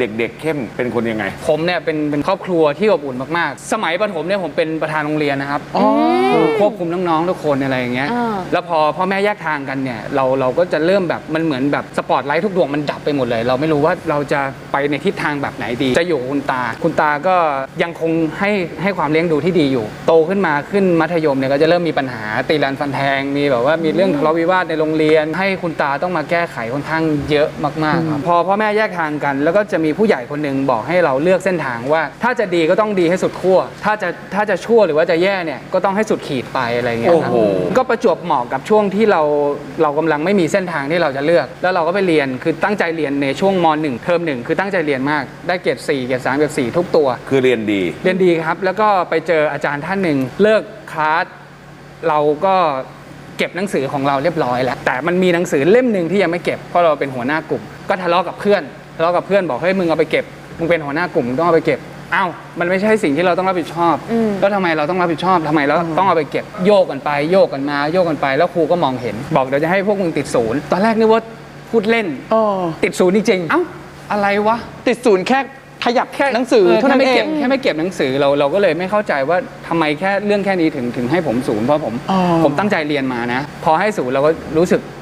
เด็กๆ เข้มเป็นคนยังไง ผมเนี่ยเป็นเป็นครอบครัวที่อบอุ่นมากๆ สมัยประถมเนี่ยผมเป็นประธานโรงเรียนนะครับคือควบคุมน้องๆทุกคนอะไรอย่างเงี้ยอ่าแล้วพอพ่อแม่แยกทางกันเนี่ยเราเราก็จะเริ่มแบบมันเหมือนแบบสปอตไลท์ทุกดวงมันดับไปหมดเลย เราไม่รู้ว่าเราจะไปในทิศทางแบบไหนดี จะอยู่กับคุณตา คุณตาก็ยังคงให้ให้ความเลี้ยงดูที่ดีอยู่ โตขึ้นมาขึ้นมัธยมเนี่ยก็จะเริ่มมีปัญหาตีรันฟันแทงมีแบบว่ามีเรื่องทะเลาะวิวาทในโรงเรียน ให้คุณตาต้องมาแก้ไขค่อนข้างเยอะมากๆครับพอพ่อแม่แยกทางกันแล้วก็จะมีผู้ใหญ่คนหนึ่งบอกให้เราเลือกเส้นทางว่า ถ้าจะดีก็ต้องดีให้สุดขั้วถ้าจะถ้าจะชั่วหรือว่าจะแย่เนี่ยก็ต้องให้สุดขีดไปอะไรอย่างเงี้ยครับโอ้โหก็ประจวบเหมาะกับช่วงที่เราเรากำลังไม่มีเส้นทางที่เราจะเลือก แล้วเราก็ไปเรียนคือตั้งใจเรียนในช่วงม .1 เทอมหนึ่งคือตั้งใจเรียนมากได้เกรด4เกรด3เกรด4ทุกตัว คือเรียนดี เรียนดีครับ แล้วก็ไปเจออาจารย์ท่านหนึ่งเลิกคลาสเราก็เก็บหนังสือของเราเรียบร้อยแล้ว แต่มันมีหนังสือเล่มหนึ่งที่ยังไม่เก็บเพราะเราเป็นหัวหน้ากลุ่ม ก็ทะเลาะกับเพื่อน ทะเลาะกับเพื่อนบอกเฮ้ยมึงเอาไปเก็บมึงเป็นหัวหน้ากลุ่มมึงต้องเอาไปเก็บอ้าวมันไม่ใช่สิ่งที่เราต้องรับผิดชอบอืม แล้วทำไมเราต้องรับผิดชอบทำไมเราต้องเอาไปเก็บโยกกันไป โยกกันมา โยกกันไปแล้วครูก็มองเห็น บอกเดี๋ยวจะให้พวกมึงติดศูนย์ตอนแรกนึกว่าพูดเล่นอ๋อติดศูนย์จริงๆเอ้าอะไรวะ ติดศูนย์แค่ขยับแค่หนังสือเท่านั้นแค่ไม่เอเก็งบแค่ไม่เก็บหนังสือเราเราก็เลยไม่เข้าใจว่าทำไมแค่เรื่องแค่นี้ถึงถึงให้ผมศูนย์เพราะผมอ๋อ ผมตั้งใจเรียนมานะ พอให้ศูนย์เราก็รู้สึกคิด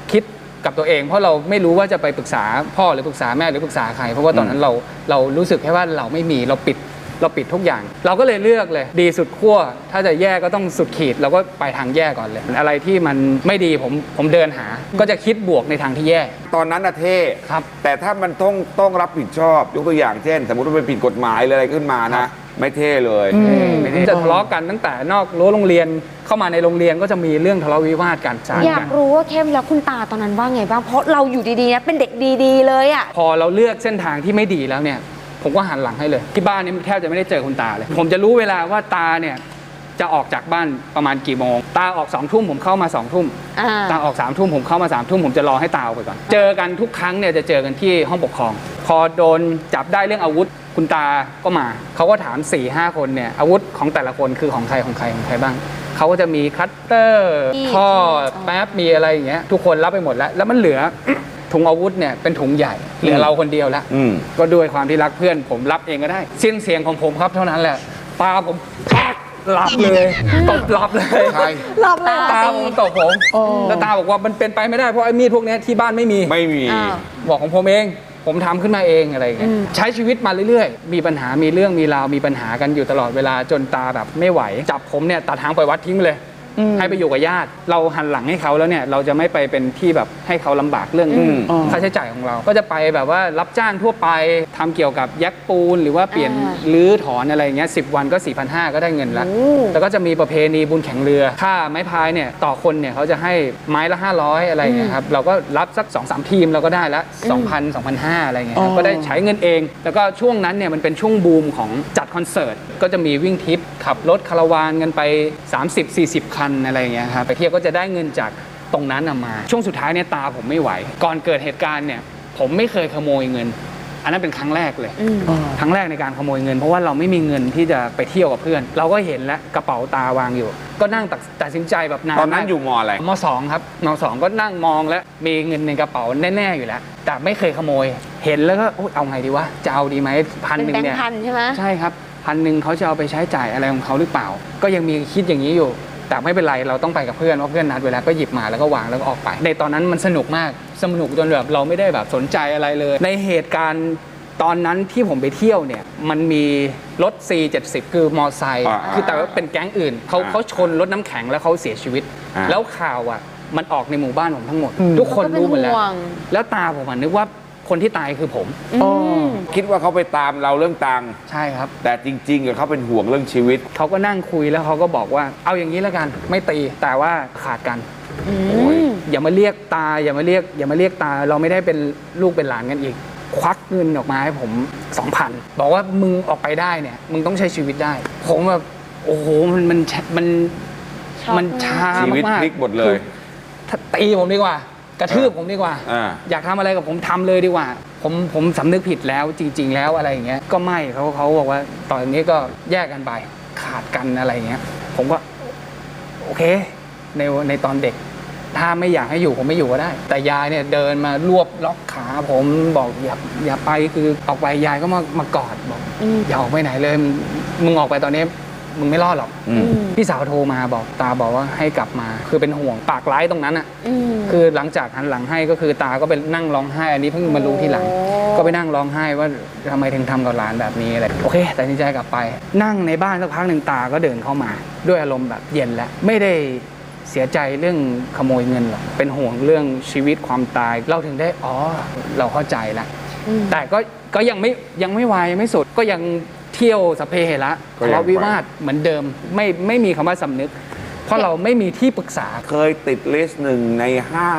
กับตัวเอง เพราะเราไม่รู้ว่าจะไปปรึกษาพ่อหรือปรึกษาแม่หรือปรึกษาใคร เพราะว่าตอนนั้นเราเรารู้สึกแค่ว่าเราไม่มีเราปิด เราปิดทุกอย่าง เราก็เลยเลือกเลย ดีสุดขั้วถ้าจะแย่ก็ต้องสุดขีดเราก็ไปทางแย่ก่อนเลย อะไรที่มันไม่ดีผมผมเดินหา ก็จะคิดบวกในทางที่แย่ ตอนนั้นนะเท่ครับ แต่ถ้ามันต้องต้องรับผิดชอบยกตัวอย่างเช่น สมมติว่าไปผิดกฎหมายหรืออะไรขึ้นมานะ ไม่เท่เลยไม่ได้จะทะเลาะกันตั้งแต่นอกรั้วโรงเรียนเข้ามาในโรงเรียนก็จะมีเรื่องทะเลาะวิวาทกันสารอยากักนรู้ว่าเข้มแล้วคุณตาตอนนั้นว่าไงบ้างเพราะเราอยู่ดีๆนะเป็นเด็กดี ๆ เลยอะพอเราเลือกเส้นทางที่ไม่ดีแล้วเนี่ย ผมก็หันหลังให้เลย ที่บ้านนี่แทบจะไม่ได้เจอคุณตาเลย ผมจะรู้เวลาว่าตาเนี่ยจะออกจากบ้านประมาณกี่โมง ตาออกสองทุ่มผมเข้ามาสองทุ่ม อ่า ตาออกสามทุ่มผมเข้ามาสามทุ่มผมจะรอให้ตาออกไปก่อน เจอกันทุกครั้งเนี่ยจะเจอกันที่ห้องปกครอง พอโดนจับได้เรื่องอาวุธ คุณตาก็มา เขาก็ถาม4ี่ห้าคนเนี่ยอาวุธของแต่ละคนคือของใครของใครของใครบ้าง เขาก็จะมีคัตเตอร์มีดท่ออ๋อแป๊บมีอะไรอย่างเงี้ยทุกคนรับไปหมดแล้ว แล้วมันเหลือ ถุงอาวุธเนี่ยเป็นถุงใหญ่เหลือเราคนเดียวแล้วอืมก็ด้วยความที่รักเพื่อนผมรับเองก็ได้สิ้นเสียงของผมครับเท่านั้นแหละตาผมปักหลับเลยตบหลับเลยใช่หลับเลยตาผมตบผมแล้วตาบอกว่ามันเป็นไปไม่ได้เพราะไอ้มีดพวกเนี้ยที่บ้านไม่มีไม่มีอ้าวบอกของผมเองผมทำขึ้นมาเองอะไรอย่างเงี้ยอืมใช้ชีวิตมาเรื่อยๆ มีปัญหามีเรื่องมีราวมีปัญหากันอยู่ตลอดเวลาจนตาแบบไม่ไหว จับผมเนี่ยตัดทางไปวัดทิ้งไปเลย ให้ไปอยู่กับญาติ เราหันหลังให้เขาแล้วเนี่ยเราจะไม่ไปเป็นที่แบบให้เขาลำบากเรื่องอืมค่าใช้จ่ายของเรา ก็จะไปแบบว่ารับจ้างทั่วไปทำเกี่ยวกับแยกปูน หรือว่าเปลี่ยนอ่ารื้อถอนอะไรอย่างเงี้ยสิวันก็4 5 0 0ก็ได้เงินละโอ้แล้วก็จะมีประเพณีบุญแข่งเรือ ค่าไม้พายเนี่ยต่อคนเนี่ยเขาจะให้ไม้ละ 500 อะไรอย่างเงี้ยครับเราก็รับสัก2อสทีมเราก็ได้ละ2,000 2,500อะไรเงี้ยครับอ๋อก็ได้ใช้เงินเอง แล้วก็ช่วงนั้นเนี่ยมันเป็นช่วงบูมของจัดคอนเสิร์ตก็จะมีวิ่งทริปขับรถคาราวานกันไป 30-40คันอะไรอย่างเงี้ยครับไปเที่ยวก็จะได้เงินจากตรงนั้นน่ะมา ช่วงสุดท้ายเนี่ยตาผมไม่ไหว ก่อนเกิดเหตุการณ์เนี่ยผมไม่เคยขโมยเงิน อันนั้นเป็นครั้งแรกเลยอืมครั้งแรกในการขโมยเงิน เพราะว่าเราไม่มีเงินที่จะไปเที่ยวกับเพื่อน เราก็เห็นแล้วกระเป๋าตาวางอยู่ ก็นั่งตัดตัดสินใจแบบนานตอนนั้นมากอยู่มอะไรมสองครับมสองก็นั่งมองแล้วมีเงินในกระเป๋าแน่ๆอยู่แล้ว แต่ไม่เคยขโมย เห็นแล้วก็อุ๊ยเอาไงดีวะจะเอาดีไหมพันเป็นหนึ่แบงงเนี่ยค์พันใช่ไหมใช่ครับพันหนึ่งเขาจะเอาไปใช้จ่ายอะไรของเขาหรือเปล่า ก็ยังมีคิดอย่างนี้อยู่ แต่ไม่เป็นไรเราต้องไปกับเพื่อนเพราะเพื่อนนัดเวแลาก็หยิบมาแล้วก็วางแล้วก็ออกไป ในตอนนั้นมันสนุกมากสนุกจนแบบเราไม่ได้แบบสนใจอะไรเลย ในเหตุการณ์ตอนนั้นที่ผมไปเที่ยวเนี่ยมันมีรถ C70 คือมอไซค์อ่าคือแต่ว่าเป็นแก๊งอื่นเขาอ่าเขาชนรถน้ำแข็งแล้วเขาเสียชีวิต อ่า แล้วข่าวอะมันออกในหมู่บ้านผมทั้งหมด ทุกคนรู้หมดแล้ว ก็เป็นห่วง แล้วตาผมอะนึกว่า คนที่ตายคือผมอืมคิดว่าเขาไปตามเราเรื่องตังค์ใช่ครับ แต่จริงๆอะเขาเป็นห่วงเรื่องชีวิต เขาก็นั่งคุยแล้วเขาก็บอกว่า เอาอย่างนี้แล้วกัน ไม่ตีแต่ว่าขาดกันอืโอ้ยมอย่ามาเรียกตาอย่ามาเรียก อย่ามาเรียกตาเราไม่ได้เป็นลูกเป็นหลานกันอีก ควักเงินออกมาให้ผม2,000บอกว่ามึงออกไปได้เนี่ย มึงต้องใช้ชีวิตได้ ผมแบบโอ้โหมันมันมันช็อกมันชาชีวิตมากๆพลิกหมดเลยคือถ้าตีผมดีกว่า กระทืบผมดีกว่า อ่า อยากทำอะไรกับผมทำเลยดีกว่า ผมผมสำนึกผิดแล้วจริง ๆ แล้วอะไรอย่างเงี้ยก็ไม่เขาเขาบอกว่าตอนนี้ก็แยกกันไปขาดกันอะไรอย่างเงี้ยผมก็ โอเค ในในตอนเด็ก ถ้าไม่อยากให้อยู่ผมไม่อยู่ก็ได้ แต่ยายเนี่ยเดินมารวบล็อกขาผมบอกอย่าอย่าไปคือออกไปยายก็มามากอดบอกอืม อย่าออกไปไหนเลยมึงมึงออกไปตอนนี้ มึงไม่รอดหรอก อืม พี่สาวโทรมาบอกตาบอกว่าให้กลับมา คือเป็นห่วงปากร้ายตรงนั้นอะ อืม คือหลังจากหันหลังให้ก็คือตาก็ไปนั่งร้องไห้ อันนี้เพิ่งมารู้ทีหลัง โอ้ ก็ไปนั่งร้องไห้ว่าทำไมถึงทำกับหลานแบบนี้อะไรโอเคตัดสินใจกลับไป นั่งในบ้านสักพักหนึ่งตาก็เดินเข้ามา ด้วยอารมณ์แบบเย็นแล้วไม่ได้เสียใจเรื่องขโมยเงินหรอกเป็นห่วงเรื่องชีวิตความตายเราถึงได้อ๋อเราเข้าใจแล้วอืมแต่ก็ก็ยังไม่ยังไม่วายยังไม่สุดก็ยัง เที่ยวสพเปเหระก็ทะยัง เลาะวิวาทเหมือนเดิมไม่ไม่มีคำว่าสำนึก เพราะเราไม่มีที่ปรึกษา เคยติดลิสต์หนึ่งในห้า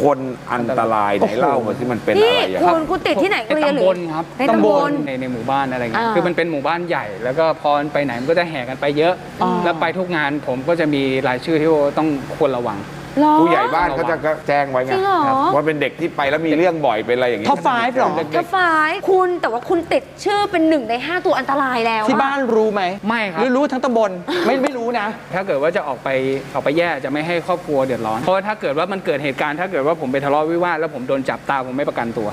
คนอันตรายไหนเล่ามาที่มันเป็นนี่อะไรอะคุณคุณติดที่ไหนในเกลียหรือตำบลครับในตำบลในในหมู่บ้านอะไรเงี้ยอ่า คือมันเป็นหมู่บ้านใหญ่ แล้วก็พอไปไหนมันก็จะแห่กันไปเยอะอ๋อแล้วไปทุกงานผมก็จะมีรายชื่อที่ว่าต้องควรระวังเหรอ ผู้ใหญ่บ้านเขาจะก็แจ้งไว้จไงริงเหรอว่าเป็นเด็กที่ไปแล้วมีเรื่องบ่อยเป็นอะไรอย่างงี้ท็อปไฟว์หรอถ้าฝ่ายคุณแต่ว่าคุณติดชื่อเป็นหนึ่งในห้าตัวอันตรายแล้วอะที่บ้านรู้ไหมไม่ครัหบรือรู้ทั้งตำบลไม่ไม่รู้นะ ถ้าเกิดว่าจะออกไปออกไปแย่จะไม่ให้ครอบครัวเดือดร้อน เพราะว่าถ้าเกิดว่ามันเกิดเหตุการณ์ถ้าเกิดว่าผมไปทะเลาะวิวาทแล้วผมโดนจับตาผมไม่ประกันตัว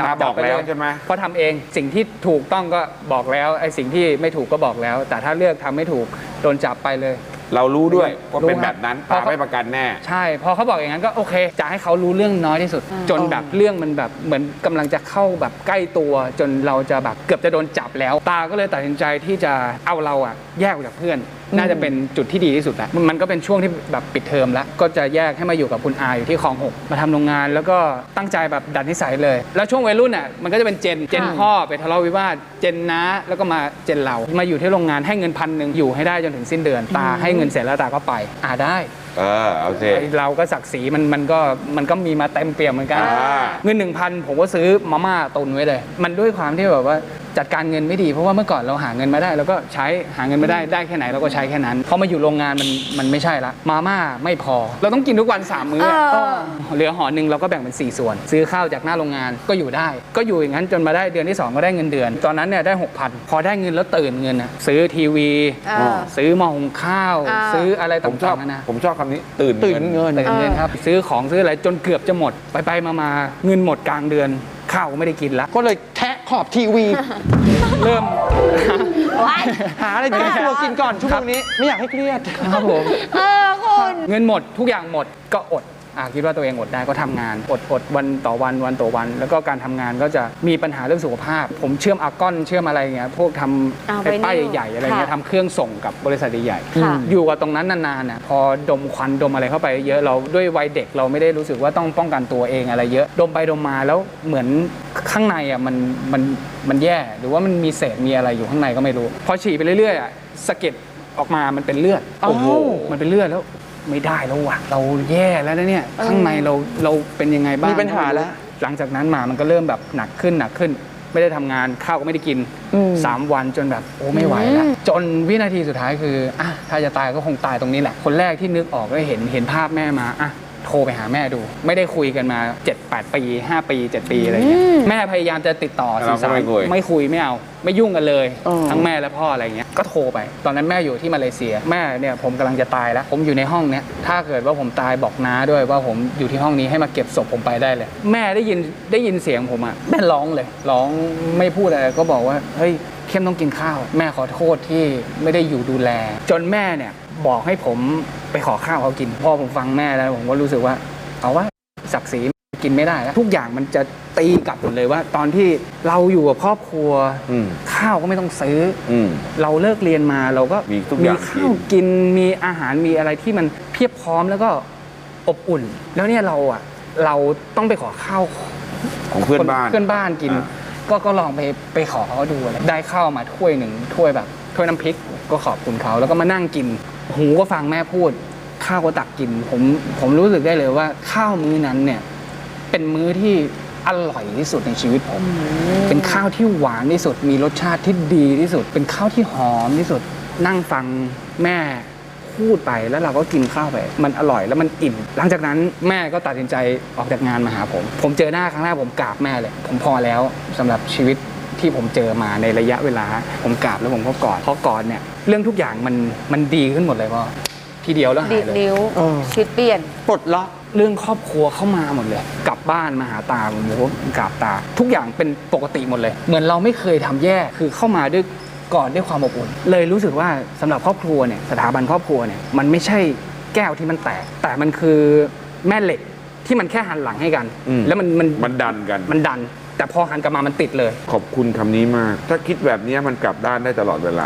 ตาบอกไปแล้วเยใช่ไหม เพราะทำเองสิ่งที่ถูกต้องก็บอกแล้วไอ้สิ่งที่ไม่ถูกก็บอกแล้ว แต่ถ้าเลือกทำไม่ถูกโดนจับไปเลย เรารู้ด้วยว่าเป็นรู้ครับแบบนั้นเพราะตาเขาไม่ประกันแน่ ใช่พอเขาบอกอย่างนั้นก็โอเค จะให้เขารู้เรื่องน้อยที่สุดอ่าจนแบบเรื่องมันแบบเหมือนกำลังจะเข้าแบบใกล้ตัว จนเราจะแบบเกือบจะโดนจับแล้ว ตาก็เลยตัดสินใจที่จะเอาเราอะแยกออกจากเพื่อน น่าจะเป็นจุดที่ดีที่สุดแล้วมันมันก็เป็นช่วงที่แบบปิดเทอมแล้ว ก็จะแยกให้มาอยู่กับคุณอาอยู่ที่คลองหกมาทำโรงงาน แล้วก็ตั้งใจแบบดัดนิสัยเลย แล้วช่วงวัยรุ่นอะมันก็จะเป็นเจนเจนพ่อไปทะเลาะวิวาทเจนน้าแล้วก็มาเจนเรามาอยู่ที่โรงงานให้เงินพันหนึ่งอยู่ให้ได้จนถึงสิ้นเดือนตาให้เงินเสร็จแล้วตาก็ไปอ่าได้ เออเอาสิไอ้เราก็ศักดิ์ศรีมันมันก็มันก็มีมาเต็มเปี่ยมเหมือนกัน อ่า เงินหนึ่งพันผมก็ซื้อมาม่าตุนไว้เลย มันด้วยความที่แบบว่า จัดการเงินไม่ดีเพราะว่าเมื่อก่อนเราหาเงินมาได้เราก็ใช้หาเงินมาได้ได้แค่ไหนเราก็ใช้แค่นั้นพอมาอยู่โรงงานมันมันไม่ใช่ละมาม่าไม่พอ เราต้องกินทุกวันสามมื้อเออะอเออ เหลือห่อหนึ่งเราก็แบ่งเป็น4ส่วน ซื้อข้าวจากหน้าโรงงานก็อยู่ได้ ก็อยู่อย่างนั้นจนมาได้เดือนที่2ก็ได้เงินเดือน ตอนนั้นเนี่ยได้6,000พอได้เงินแล้วตื่นเงินอะซื้อทีวี เออ ซื้อหม้อหุงข้าว อ่า ซื้ออะไรผมชอบต่างๆนานาผมชอบคำนี้ตื่นตื่นเงินตื่นเงินครับ ซื้อของซื้ออะไรจนเกือบจะหมด ไปไปมามาเงินหมดกลางเดือน ข้าวก็ไม่ได้กินละก็เลยแทะ ขอบทีวี เริ่ม ว้ายหาอะไรแก้ตัวกินก่อนช่วงนี้ ไม่อยากให้เครียดครับผม เออคุณ เงินหมดทุกอย่างหมดก็อดอะ คิดว่าตัวเองอดได้ก็ทำงานอดอดวันต่อวันวันต่อวัน แล้วก็การทำงานก็จะมีปัญหาเรื่องสุขภาพ ผมเชื่อมอาร์กอนเชื่อมอะไรเงี้ยพวกทอ่าำไอ้ป้าย vinyl ใหญ่ๆอะไรเงี้ยค่ะทำเครื่องส่งกับบริษัทใหญ่ๆค่ะอยู่กับตรงนั้นนานๆน่ะพอดมควันดมอะไรเข้าไปเยอะเราด้วยวัยเด็กเราไม่ได้รู้สึกว่าต้องป้องกันตัวเองอะไรเยอะดมไปดมมาแล้วเหมือนข้างในอะมันมันมันแย่หรือว่ามันมีเศษมีอะไรอยู่ข้างในก็ไม่รู้ พอฉี่ไปเรื่อยๆอะสะเก็ดออกมามันเป็นเลือดโอ้โหมันเป็นเลือดแล้ว ไม่ได้แล้วว่ะเราแย่แล้วนะเนี่ยข้างในเราเราเป็นยังไงบ้างมีปัญหาแล้ว หลังจากนั้นมามันก็เริ่มแบบหนักขึ้นหนักขึ้น ไม่ได้ทำงานข้าวก็ไม่ได้กินอืมสามวันจนแบบโอ้ไม่ไหวแล้วจนวินาทีสุดท้ายคืออะถ้าจะตายก็คงตายตรงนี้แหละ คนแรกที่นึกออกก็เห็นเห็นภาพแม่มาอะ โทรไปหาแม่ดู ไม่ได้คุยกันมา 7 8 ปี 5 ปี 7 ปีอะไรเงี้ยอืมแม่พยายามจะติดต่อเราสื่อก็สารไม่คุย ไม่คุยไม่เอาไม่ยุ่งกันเลยเออทั้งแม่และพ่ออะไรเงี้ยก็โทรไป ตอนนั้นแม่อยู่ที่มาเลเซีย แม่เนี่ยผมกำลังจะตายแล้ว ผมอยู่ในห้องเนี้ยถ้าเกิดว่าผมตายบอกน้าด้วยว่าผมอยู่ที่ห้องนี้ให้มาเก็บศพผมไปได้เลย แม่ได้ยินได้ยินเสียงผมอะแม่ร้องเลยร้องไม่พูดอะไรก็บอกว่าเฮ้ย เข้มต้องกินข้าว แม่ขอโทษที่ไม่ได้อยู่ดูแล จนแม่เนี่ยบอกให้ผมไปขอข้าวเขากิน พอผมฟังแม่แล้วผมก็รู้สึกว่า เอาว่าศักดิ์ศรีกินไม่ได้แล้วทุกอย่างมันจะตีกลับหมดเลยว่า ตอนที่เราอยู่กับครอบครัวอืมข้าวก็ไม่ต้องซื้ออืม เราเลิกเรียนมาเราก็มีทุกอย่างข้าวกินมีอาหารมีอะไรที่มันเพียบพร้อมแล้วก็อบอุ่น แล้วเนี่ยเราอะเราต้องไปขอข้าว ของเพื่อนบ้าน เพื่อนบ้านกิน อ่า ก็ก็ลองไปไปขอเขาดูอะไรได้ข้าวมาถ้วยหนึ่งถ้วยแบบถ้วยน้ำพริกก็ขอบคุณเขาแล้วก็มานั่งกิน หูก็ฟังแม่พูด ข้าวก็ตักกิน ผมผมรู้สึกได้เลยว่าข้าวมื้อนั้นเนี่ย เป็นมื้อที่อร่อยที่สุดในชีวิตผม เป็นข้าวที่หวานที่สุด มีรสชาติที่ดีที่สุด เป็นข้าวที่หอมที่สุด นั่งฟังแม่ พูดไปแล้วเราก็กินข้าวไป มันอร่อยแล้วมันอิ่มหลังจากนั้นแม่ก็ตัดสินใจออกจากงานมาหาผม ผมเจอหน้าครั้งแรกผมกราบแม่เลย ผมพอแล้วสำหรับชีวิตที่ผมเจอมาในระยะเวลา ผมกราบแล้วผมก็กอดเพราะกอดเนี่ยเรื่องทุกอย่างมันมันดีขึ้นหมดเลยพ่อทีเดียวแล้วหาดียดเลยนิ้วเออชีวิตเปลี่ยนปลดล็อกเรื่องครอบครัวเข้ามาหมดเลย กลับบ้านมาหาตาผมบอกว่ากราบตา ทุกอย่างเป็นปกติหมดเลย เหมือนเราไม่เคยทำแย่คือเข้ามาด้วย ก่อนด้วยความอบอุ่น เลยรู้สึกว่าสำหรับครอบครัวเนี่ยสถาบันครอบครัวเนี่ยมันไม่ใช่แก้วที่มันแตก แต่มันคือแม่เหล็กที่มันแค่หันหลังให้กันอืมแล้วมันมันมันดันกัน มันดัน แต่พอหันกลับมามันติดเลย ขอบคุณคำนี้มาก ถ้าคิดแบบนี้มันกลับด้านได้ตลอดเวลา